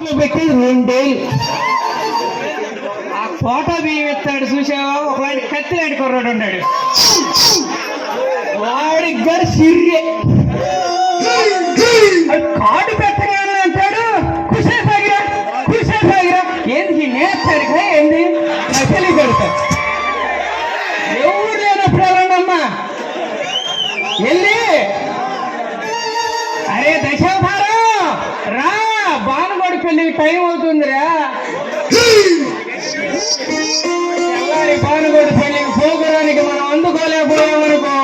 పెట్టి రెండేళ్ళు ఆ కోట బియ్యం ఎత్తాడు చూసావా? ఒకలాంటి కత్తి లాంటి కుర్రాడు ఉన్నాడు. వాడి గారు సిర్రే అది పెళ్ళి టైం అవుతుందిరా. తెల్లారి బానుగోడి పెళ్ళికి పోగురానికి మనం అందుకోలేకపోయామనుకో.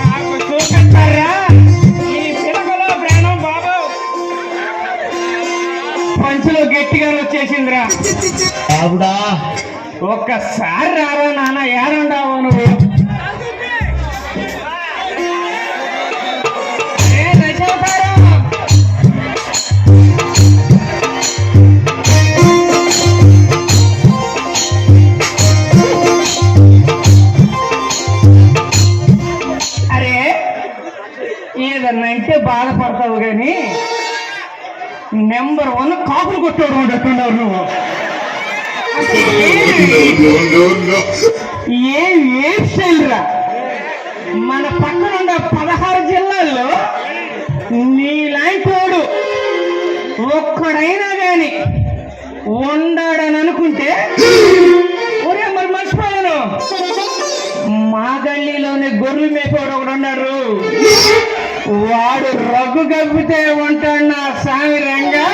నాకు చూపిస్తారా? ఈ పిలకలో ప్రాణం బాబు. పంచులో గట్టిగా వచ్చేసిందిరా ఒక్కసారి రారా నాన్న ఏడుండావు నువ్వు. ఏదన్నా అయితే బాధపడతావు కానీ నెంబర్ వన్ కాపులు కొట్టాడు ఉండట్టున్నావు నువ్వు. అసలు ఏమి- ఏం ఏం మన పక్కన ఉన్న పదహారు జిల్లాల్లో నీలాంటి ఒక్కడైనా గాని ఉండాడని అనుకుంటే ఒరే మరి మర్చిపోయాను మా గల్లీలోనే గొర్రెలు మేపేవాడు ఒకడు ఉన్నారు వాడు రగ్గు కప్పితే ఉంటాడు నా స్వామి రంగా.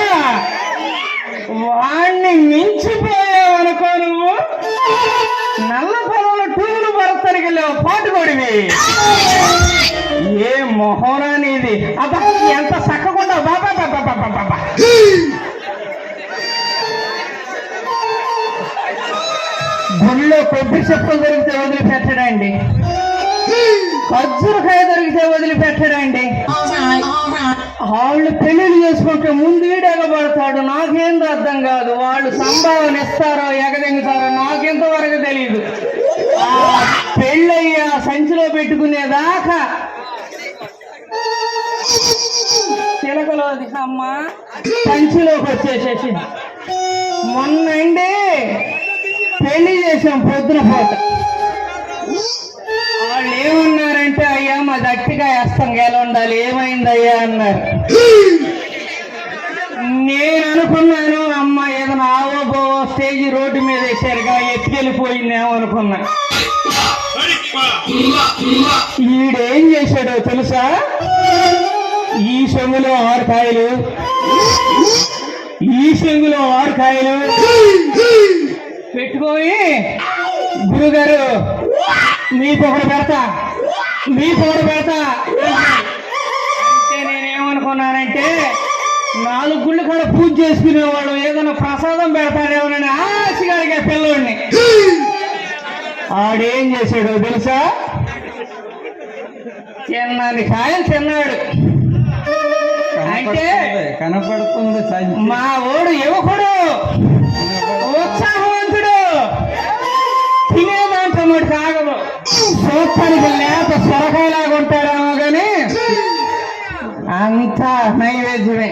వాణ్ణి మించిపోయావు అనుకో నువ్వు. నల్ల పొలంలో టూలు పరసరికి లేవు పాటు పాటుకోడివి. ఏ మొహోనా నీది అబ్బా ఎంత చక్కకుండా బాబా బాబా బాబా బాబా గుళ్ళో కొబ్బరి చెప్పులు దొరికితే వదిలిపెట్టడండి. ఖర్జురకాయ దొరికితే వదిలిపెట్టడండి. వాళ్ళు పెళ్ళిళ్ళు చేసుకుంటే ముందు ఎగబడతాడు నాకేం అర్థం కాదు. వాళ్ళు సంభావన ఇస్తారో ఎగదెంగుతారో నాకెంతవరకు తెలియదు ఆ పెళ్ళయ్య సంచిలో పెట్టుకునేదాకా చిలకలోది అమ్మ సంచిలోకి వచ్చేసేసి మొన్న అండి పెళ్ళి చేసాం పొద్దున పూట. వాళ్ళు అంటే అయ్యా మా గట్టిగా వేస్తాం ఎలా ఉండాలి? ఏమైందయ్యా? అన్నారు. నేను అనుకున్నాను అమ్మ ఏదైనా ఆవో బోవో స్టేజ్ రోడ్డు మీద వేసారుగా ఎత్తుకెళ్ళిపోయిందేమో అనుకున్నా. ఈడేం చేశాడో తెలుసా? ఈ సొమ్ములో ఆరు కాయలు. ఈ చెంగులో ఆరు కాయలు. పెట్టుకొని గురుగారు. మీకు ఒకటి పెడతా. మీకు ఒకటి పెడతా. అంటే నేనేమనుకున్నానంటే నాలుగు గుళ్ళు కూడా పూజ చేసుకునేవాడు ఏదైనా ప్రసాదం పెడతాడేమోనని ఆశగా అడిగా పిల్లోడిని. ఆడేం చేశాడో తెలుసా? తిన్నాని కాయలు తిన్నాడు. అంటే కనపడుతుంది మా ఓడు యువకుడు. అంతా నైవేద్యమే.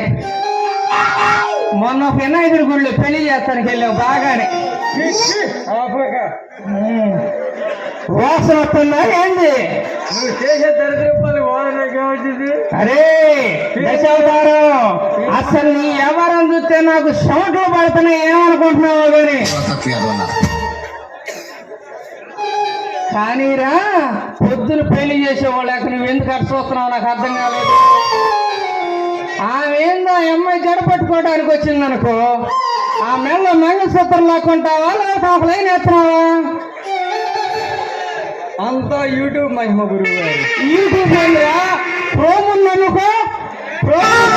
మొన్న వినాయకుడి గుళ్ళు పెళ్ళి చేస్తానికి వెళ్ళాం బాగానే. వాసన వస్తుందా ఏంది? అరే దశావతారం. అసలు నీ ఎవరం చూస్తే నాకు సమట్లు పడుతున్నాయి ఏమనుకుంటున్నావు కానీ? కానీరా పొద్దున పెళ్ళి చేసేవాళ్ళకి నువ్వు ఎందుకు అట్ట చూస్తున్నావు నాకు అర్థం కాలేదు. ఆమె ఏందో ఆ అమ్మాయి జడ పట్టుకోవడానికి వచ్చింది అనుకో ఆ మెల్ల మంగళసూత్రం లాక్కుంటావా లేకపోతే ఒక లైన్ ఎత్తున్నావా అంతా యూట్యూబ్ మహిమ గురువు గారు. యూట్యూబ్ ఏందిరా ప్రోమ్ ఉందనుకో ప్రోమ్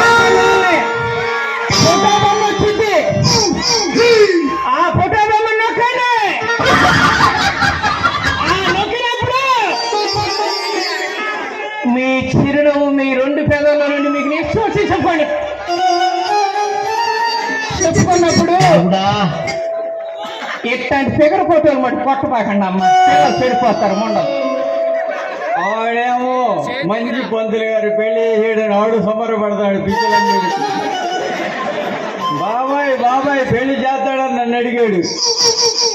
వచ్చింది. ఆ ఫోటో చిరునవ్వు మీ రెండు పెదవుల నుండి మీకు వచ్చి చెప్పండి. చెప్పుకున్నప్పుడు ఇట్లాంటి ఫిగర్ ఫోటోలు మట్టి కొట్టపాకండి అమ్మ. పిల్లలు చెడిపోతారు మొండలు. ఆడేమో మంచి పంతులు గారు పెళ్ళి చేయడానికి ఆడు సంబరపడతాడు పిచ్చలన్నీ బాబాయ్ బాబాయ్ పెళ్ళి చేస్తాడని నన్ను అడిగాడు.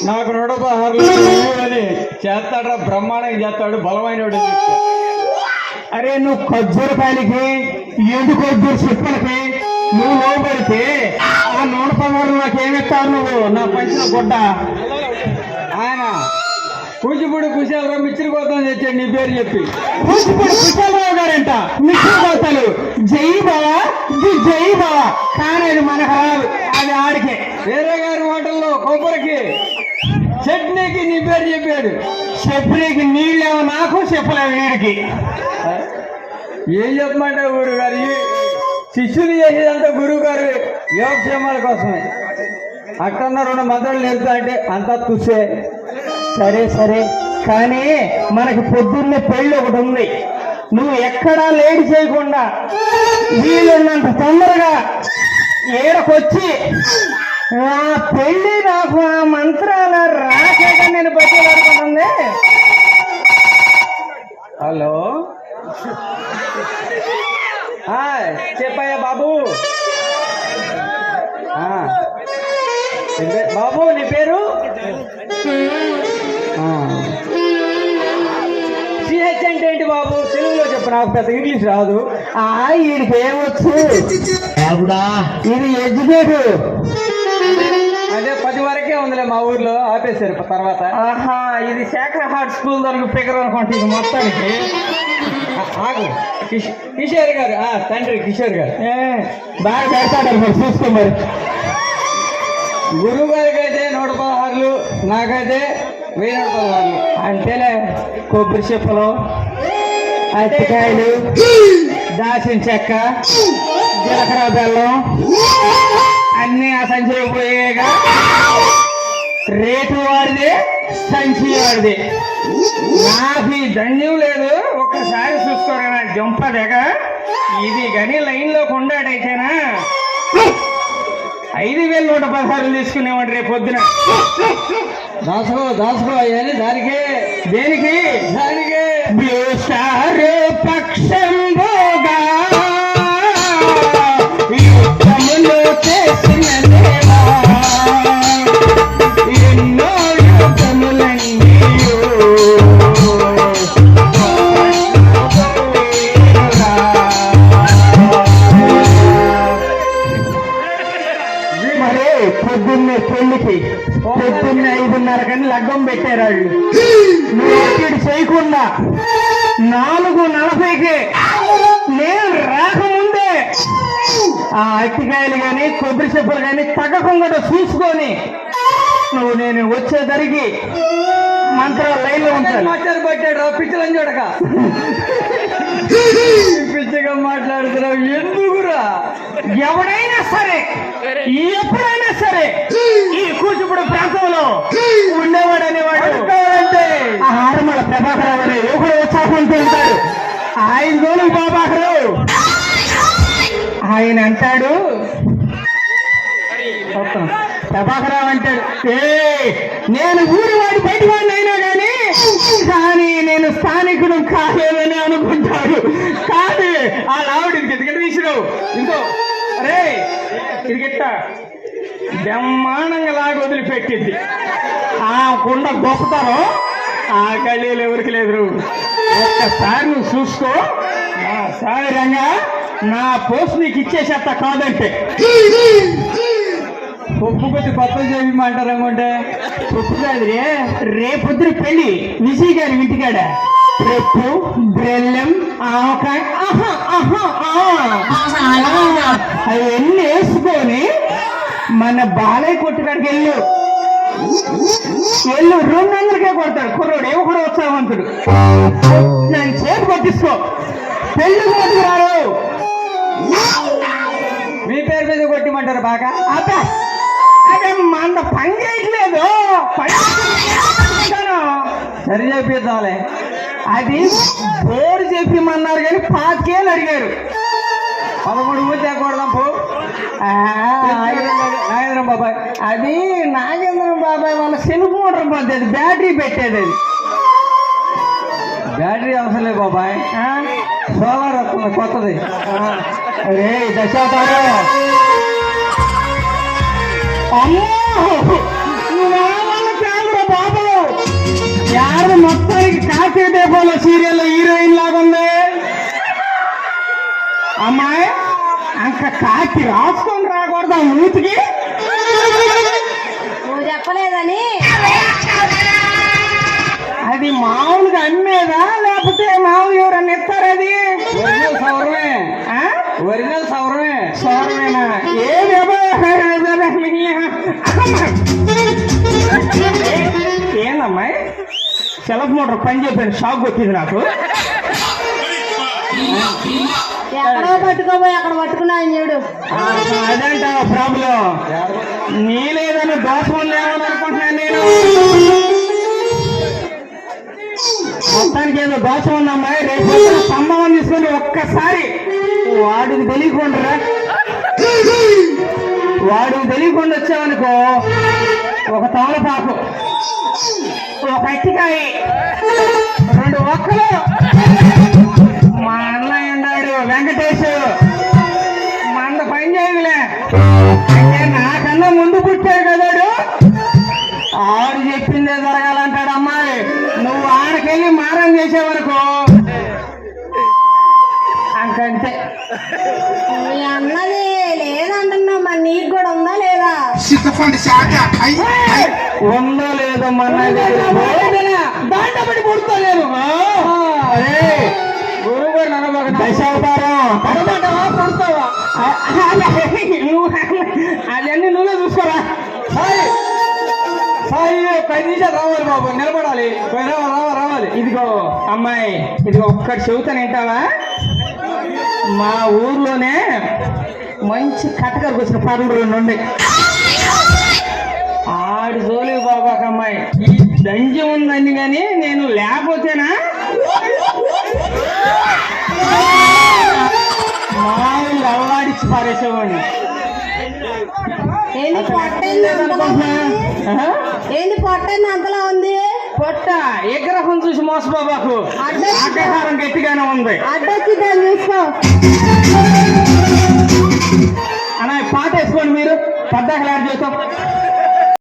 నాకు అని చేస్తాడా బ్రహ్మాండంగా చేస్తాడు బలమైన వాడు. అరే నువ్వు ఖర్జూరకాయలకి ఎండు ఖర్జూరు చెప్పులకి? నువ్వు లోపడితే ఆ నూనె పదాలు నాకేమిస్తావు నువ్వు? నా పంచిన గుడ్డ కూచిపూడి కుశాలరావు మిచ్చిరి కోసం తెచ్చాడు నీ పేరు చెప్పి. కూచిపూడి కుశాలరావు గారంట. మిషన్ కోతలు జై బావా ఇది జై బావా. కానీ అది మనకు రాదు అది ఆడికే. వేరే గారి హోటల్లో కొబ్బరికి. చట్నీకి నీ పేరు చెప్పాడు. చెప్పలేకి నీళ్ళేమో నాకు చెప్పలేవు వీడికి. ఏం చెప్పమంటే గురువు గారు ఈ శిష్యులు చేసేదంతా గురువు గారు యోగక్షేమాల కోసమే. అక్కడ రెండు మంత్రాలు నేర్పుతా అంటే అంతా తుసే. సరే సరే. కానీ మనకి పొద్దున్నే పెళ్ళి ఒకటి ఉంది. నువ్వు ఎక్కడా లేట్ చేయకుండా వీలున్నంత తొందరగా ఏడకొచ్చి ఆ పెళ్ళి నాకు ఆ మంత్రాల రాకేట నేను బతిలాడుకుంటుంది హలో? హాయ్ చెప్పయ్యా బాబు. బాబు నీ పేరు? సిహెచ్ అంటే ఏంటి బాబు? తెలుగులో చెప్పు నాకు పెద్ద ఇంగ్లీష్ రాదు. ఆ వీడికి ఏమొచ్చు? ఇది ఎడ్యుకేట్. అదే పది వరకే ఉందిలే మా ఊర్లో ఆపేశారు తర్వాత. ఆహా ఇది శాఖర్ హార్ట్ స్కూల్ దొరికి ఫిగర్ అనుకుంటే ఇది మొత్తానికి. ఆ- ఆగు. కిష్- కిషోర్ గారు ఆ, తండ్రి కిషోర్ గారు. ఏ, బాగా పెడతాడు మరి చూసుకో మరి. గురువు గారికి అయితే నూట పదహారులు నాకైతే అంతేలే కొబ్బరి చెప్పులు అరటికాయలు దాచిన చెక్క జీలకర్ర బెల్లం అన్ని ఆ సంచిలో పోయేగా. రేటు వాడిదే సంచి వాడిదే నాకు ఈ ధన్యం లేదు ఒక్కసారి చూసుకోరా నా జంపదేగ. ఇది గని లైన్లో కొండాడైతేనా? ఐదు వేల నూట పదహారులు తీసుకునేవాడు రేపు పొద్దున. దాసుకో దాసుకో అయ్యాని దానికే. దేనికి? దానికే. ఒత్తిడి చేయకుండా నాలుగు నలభైకి నేను రాకముందే ఆ అరటికాయలు కానీ కొబ్బరి చెప్పులు కానీ తగ్గకుండా చూసుకొని నువ్వు నేను వచ్చేసరికి మంత్రాలు లైన్లో ఉంటాను పట్టాడు పిచ్చలని చూడక. పిచ్చగా మాట్లాడుతున్నావు. ఎందుకురా? ఎవడైనా సరే ఎప్పుడైనా సరే ఈ కూచిపూడి ప్రాంతంలో ఉండేవాడు అనేవాడు అంటే ఆ ఆరమల ప్రభాకర్ అనే యువకుడు ఉత్సాహంతో ఉంటాడు ఆయన జోలికి బాబాకరు. ఆయన అంటాడు. ప్రభాకరావు అంటాడు ఏ నేను ఊరి వాడి బయట వాడిని అయినా కానీ కానీ నేను స్థానికుడు కాలేదని అనుకుంటాడు. ఆ లావుడు ఇది ఎందుకంటే తీసినావు ఇంకో. అరే ఇదిగిట్ట బ్రహ్మాండంగా లాగి వదిలిపెట్టింది. ఆ కుండ గొప్పతారో ఆ కళ్ళీలు ఎవరికి లేదు. ఒక్కసారి నువ్వు చూసుకో. నా సాగరంగా నా పోస్ట్ నీకు ఇచ్చేసేస్తా కాదంటే. ఉప్పు కొద్ది కొత్త చేయమంటారు అనుకుంటే ఉప్పు కాదు రే రేపొద్దున పెళ్ళి విజయ్ గారి ఇంటికాడ. రేపు బెల్లం ఆవకాయ ఆహా, ఆహా, అవన్నీ వేసుకొని మన బాలయ్య కొట్టుకాడికి వెళ్ళు. వెళ్ళు రెండు వందలకే కొడతాడు. కుర్రోడు ఏమో కూడా ఉత్సాహవంతుడు. నన్ను చేతి పట్టించుకో. పెళ్ళి కొట్టుకు మీ పేరు మీద కొట్టిమంటారు బాగా? అబ్బా అదే మన పని చేయట్లేదు పని సరి చెప్పిద్దాంలే. అది బోరు చెప్పమన్నారు కానీ పాతికేళ్ళు అడిగారు. పదమూడు ఊరు తేకూడదాం పో. నాగేంద్రం బాబాయ్. అది నాగేంద్రం బాబాయ్ వాళ్ళ సెల్ మోటార్ పద్ధతి బ్యాటరీ పెట్టేది అది. బ్యాటరీ అవసరం లేదు బాబాయ్? సోలార్ వస్తుంది కొత్తది. రే దశావతారం దీపంలో సీరియల్ హీరోయిన్ లాగా ఉంది. అమ్మాయి అంక కాకి రాసుకొని రాకూడదా మూతికి? నువ్వు చెప్పలేదని. అది మామూలుగా అమ్మేదా? లేకపోతే మామూలు ఎవరన్నా ఇస్తారా అది? ఒరిజినల్ సౌరమే. ఆ? ఒరిజినల్ సౌరమే. సౌరమేనా? ఏది ఏందమ్మాయి? సెలఫ్ మోటార్ పని చెప్పాను షాక్ కొట్టింది నాకు. ఎక్కడో అక్కడ చూడు. అదంట ప్రాబ్లం? నీలేదని దోషం అనుకుంటున్నాను నేను. మొత్తానికి ఏదో దోషం ఉందమ్మాయి రేపు సంభవం తీసుకొని ఒక్కసారి వాడికి తెలియకుండా వాడికి తెలియకుండా వచ్చావనుకో ఒక తోలపాకు ఒక అట్టికాయ రెండు ఒక్కలు మా అన్నయ్య ఉన్నాడు వెంకటేష్ మంద పని చేయదులే. అంటే నాకన్నా ముందు పుట్టాడు కదాడు ఆడు చెప్పిందే జరగాలంటాడు అమ్మాయి. నువ్వు ఆడకెళ్ళి మారం చేసేవనుకో ఐ ఉందో దాంట్లో నడవక పడమంటావా పుడతావా? నువ్వు అదన్నీ నువ్వే చూసుకోరా. సాయి సాయి పది నిమిషాలు రావాలి బాబు నిలబడాలి. పోయి రావాలి రావాలి రావాలి. ఇదిగో అమ్మాయి ఇదిగో ఒక్కటి చెబుతాను ఏంటావా మా ఊర్లోనే మంచి కట్టకరకు వచ్చిన పనులు రెండు ఉన్నాయి. ఆడి జోలి బాబాక అమ్మాయి ఈ దంజం ఉందని కానీ నేను లేకపోతేనా? మామూలు అల్లాడిచ్చి పారేసేవాడిని. ఏంది పొట్టేంది అంతలా ఉంది? ఆహా. ఏంది పొట్టేంది అంతలా ఉంది? పొట్ట ఏ గ్రహం చూసి మోసబాబాకు అడ్డొచ్చి ఆకారం గట్టిగానే ఉంది. అడ్డొచ్చి దాన్ని చూసుకో. అన్న పాట వేసుకోండి మీరు. పద్దాకలు యాడ్ చేస్తాం.